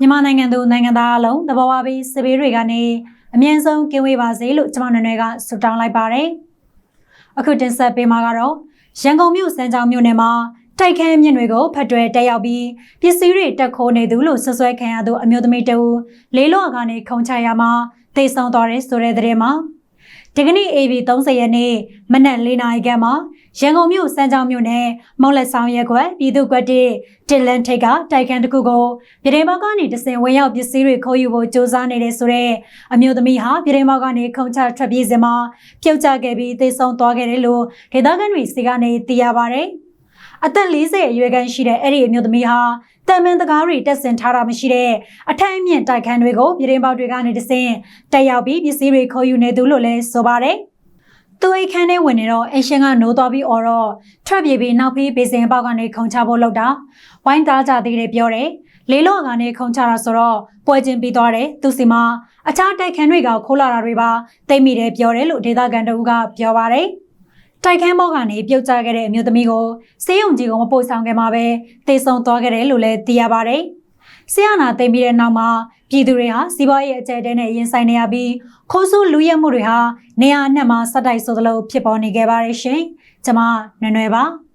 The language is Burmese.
မြန်မာနိုင်ငံသူနိုင်ငံသားအလုံးတဘာဝပြီးစပေးတွေကနေအမြင့်ဆုံးကင်းဝေးပါစေလို့ကျွန်မနွယ်နွယ်ကဆုတောင်းလိုက်ပါတယ်။အခုတင်ဆက်ပေးမှာကတော့ရန်ကုန်မြို့စမ်းချောင်းမြို့နယ်မှာတိုက်ခန်းမြင့်တွေကိုဖတ်တွယ်တက်ရောက်ပြီးပစ္စည်းတွေတက်ခိုးနေသူလို့ဆွဆွဲခံရသူအမျိုးသမီးတဦးလေးလော့ကနေခုံချရမှာတိတ်ဆောင်သွားတဲ့ဆိုတဲ့တဲ့မှာ ဒီကနေ့ AB 30ရက်နေ့မနက်၄နာရီခန့်မှာရန်ကုန်မြို့စမ်းချောင်းမြို့နယ်မောက်လက်ဆောင်ရက်ကွက်ပြည်သူ့ကွက်တစ်တစ်လန်ထိတ်ကတိုက်ခန်းတစ်ခုကိုပြည်ထောင်ကနေတစင်ဝင်ရောက်ပစ္စည်းတွေခိုးယူဖို့စ조사နေတဲ့ဆိုတဲ့အမျိုးသမီးဟာပြည်ထောင်ကနေခုံချထွက်ပြေးစဉ်မှာပြုတ်ကျခဲ့ပြီးသေဆုံးသွားခဲ့တယ်လို့ဒေသခံတွေစီကနေသိရပါတယ်။ အသက်40အရွယ်ခန့်ရှိတဲ့အဲ့ဒီအမျိုးသမီးဟာတမန်တကားတွေတက်ဆင်ထားတာမရှိတဲ့အထိုင်အမြင့်တိုက်ခန်းတွေကိုပြည်ထောင်ပေါက်တွေကနေတစင်တက်ရောက်ပြီးပစ္စည်းတွေခိုးယူနေသူလို့လည်းဆိုပါတယ်။သူအိတ်ခန်းထဲဝင်နေတော့အရှင်ကနိုးသွားပြီးအော်တော့ထွက်ပြေးပြီးနောက်ပြီးဘေးစင်ပေါက်ကနေခုံချဖို့လုပ်တာဝိုင်းသားကြသေးတယ်ပြောတယ်လေးလော့ကနေခုံချတာဆိုတော့ပွဲချင်းပြီးသွားတယ်သူစီမှာအခြားတိုက်ခန်းတွေကခိုးလာတာတွေပါတိတ်မိတယ်ပြောတယ်လို့ဒေသခံတအုပ်ကပြောပါတယ် တိုက်ခန်းဘောက်ကနေပြုတ်ကျခဲ့တဲ့အမျိုးသမီးကိုစေးရုံကြီးကမပို့ဆောင်ခဲ့မှာပဲတေဆုံသွားခဲ့တယ်လို့လည်းသိရပါတယ်။ဆရာနာသိမ့်ပြီးတဲ့နောက်မှာပြည်သူတွေဟာစီးပွားရေးအကျဲတဲနဲ့ရင်ဆိုင်နေရပြီးခိုးဆိုးလူရဲမှုတွေဟာနေရာအနှံ့မှာစက်တိုက်ဆိုသလိုဖြစ်ပေါ်နေခဲ့ပါတယ်ရှင်။ကျွန်မနွယ်နွယ်ပါ။